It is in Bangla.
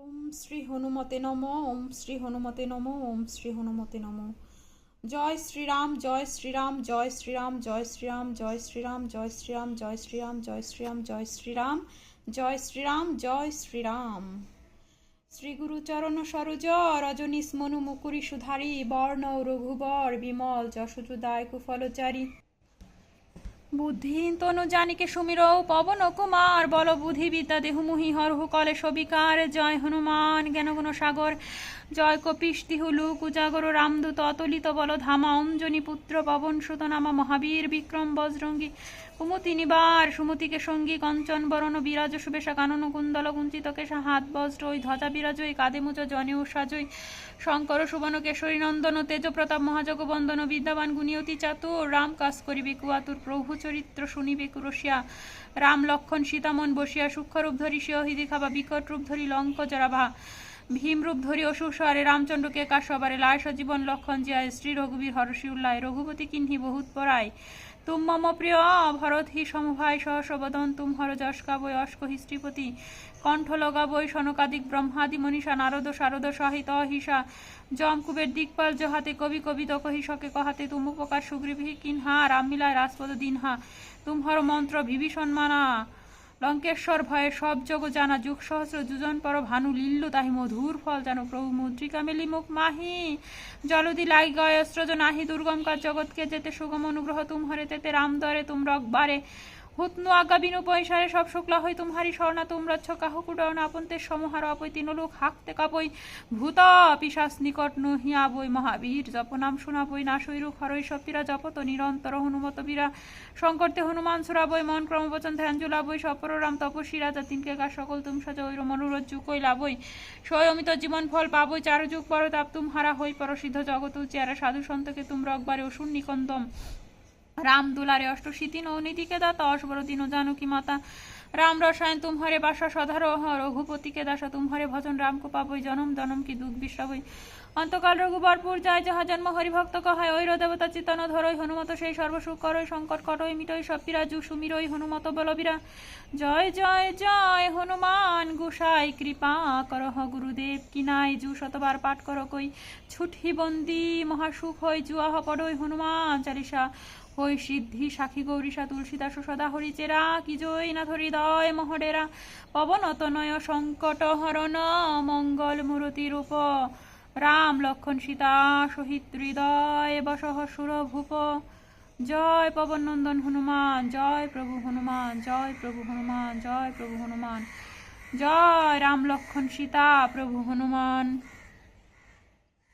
ওম শ্রী হনুমতে নম ওম শ্রী হনুমতে নম ওম শ্রী হনুমতে নম জয় শ্রীরাম জয় শ্রীরাম জয় শ্রীরাম জয় শ্রীরাম জয় শ্রীরাম জয় শ্রীরাম জয় শ্রীরাম জয় শ্রীরাম জয় শ্রীরাম জয় শ্রীরাম জয় শ্রীরাম শ্রীগুরু চরণ সরোজ রজনী স্মনু মুকুরি সুধারি বর্ণ রঘুবর বিমল যশোজুদায় কুফলচারী বুদ্ধিহীন তনু জানিকে সুমির, পবন কুমার বল বুদ্ধি বিদ্যা দেহুমুহি, হরহু কলে সবিকার, জয় হনুমান জ্ঞান জ্ঞানগুণ সাগর, জয় কপিস তিহুলু কুজাগর রামদূত, অতলিত বল ধামা অঞ্জনী পুত্র, পবন সুত নামা মহাবীর বিক্রম, বজরঙ্গী, কুমতি নিবার, সুমতিকে সঙ্গী, কঞ্চন বরণ, বিরাজ সুবেশা কানন কুন্দল, কুঞ্চিত কেশা হাত বজ্র ওই ধ্বজা বিরাজই কাদে মুচ জনেও সাজই, শঙ্কর সুবন কেশরী নন্দন তেজ প্রতাপ মহাজগ বন্দন বিদ্যাবান গুণিয়তি চাতুর, রাম কাজ করিবে কুয়াতুর প্রভু চরিত্র শুনিবে কুরসিয়া রাম লক্ষণ সীতামন বসিয়া সূক্ষ্মরূপ ধরি হিদি খাবা, বিকট রূপ ধরি লঙ্ক জরাভা ভীমরূপ ধরি অসুর সহারে রামচন্দ্রকে কাশ্যবারে লায় সজীবন লক্ষণ জিয়ায়, শ্রী রঘুবীর হরসি উল্লায়, রঘুপতি কিহ্নি বহুত পরায়। তুম মম প্রিয় ভরত হি সমভাই সহসবদন তুম হর যশ কাবই অস্ক হি শ্রীপতি কণ্ঠ লগাবই সনকাদিক ব্রহ্মাদি মনীষা, নারদ শারদ সহিত হিসা জম কুবের দিকপাল জহাতে কবি কবিত তক হিসকে কহাতে তুম উপকার সুগ্রীবী কিনহা রামিলায় রাজপদ দিনহা, তুম হর মন্ত্র বিভীষণ মানা। লঙ্কেশ্বর ভয়ে সব জগ জানা যুগ সহস্র দুজন পর ভানু লিল্লু তাহি মধুর ফল জানো প্রভু মুদ্রিকা মেলি মুখ মাহি। জলদি লাই গয়স্ত্রজ নাহি দুর্গম কাজ জগৎকে যেতে সুগম অনুগ্রহ তুম হরে তেতে রাম দরে তুম রকবারে হুতনু আজ্ঞা বিনু পয়সারে সব শুক্লা হই তুমহারি স্বর্ণা তুম রচ্ছ কাহ কুডন আপন্তে সমহার অপৈ তিনলোক হাকতে কাপই। ভূত পিশাস নিকট নহিয়া বই মহাবীর, জপ নাম শোনা না শৈরু খরই সপিরা, জপত নিরন্তর হনুমত বীরা। শঙ্করতে হনুমান সুরা বই মন ক্রমবচন ধ্যান জুলা সপর রাম তপস্বী রাজা তিনকে গা সকল তুম সাজ ঐর মনোরজ্জু কইলা বই স্বয়মিত জীবন ফল পাবই চারু যুগ পর তাপ তুম হারা হই পর সিদ্ধ জগত চেয়ারা, সাধু সন্তকে তুম রকবারে অসুর নিকন্দম। রাম দুলারে অষ্টশীতি নৌনীতিকে দাতা দিন জানকী মাতা। রাম রসায়ন তুমহরে বাসা সধারো রঘুপতিকে দাসা তুমহরে ভজন রাম কোপাবই জনম জনম কি দুঃখ বিশ্বাবই অন্তকাল রঘুবরপুর যায় যাহা জন্ম হরিভক্ত কহায় ঐর দেবতা চিতন ধরই হনুমত সেই সর্বসুখ করই, সংকট কটই মিটই সপিরাজু সুমিরই হনুমত বলবীরা। জয় জয় জয়, হনুমান গোসাই, কৃপা করহ গুরুদেব কিনাই জু শতবার পাঠ কর কই। ছুটি বন্দি, মহাসুখ হই, জুয়াহ পড়ই হনুমান চালিসা। হই সিদ্ধি, সাক্ষী গৌরীশা তুলসীদাস, সদা হরিচেরা কি জয় নাথ দয় মহডেরা। পবন তনয় সংকট হরণ, মঙ্গল মূরতি রূপ। রাম লক্ষণ সীতা সহিত হৃদয় বসহ সুর ভূপ জয় পবন নন্দন হনুমান, জয় প্রভু হনুমান, জয় প্রভু হনুমান, জয় প্রভু হনুমান। জয় রাম লক্ষণ সীতা প্রভু হনুমান।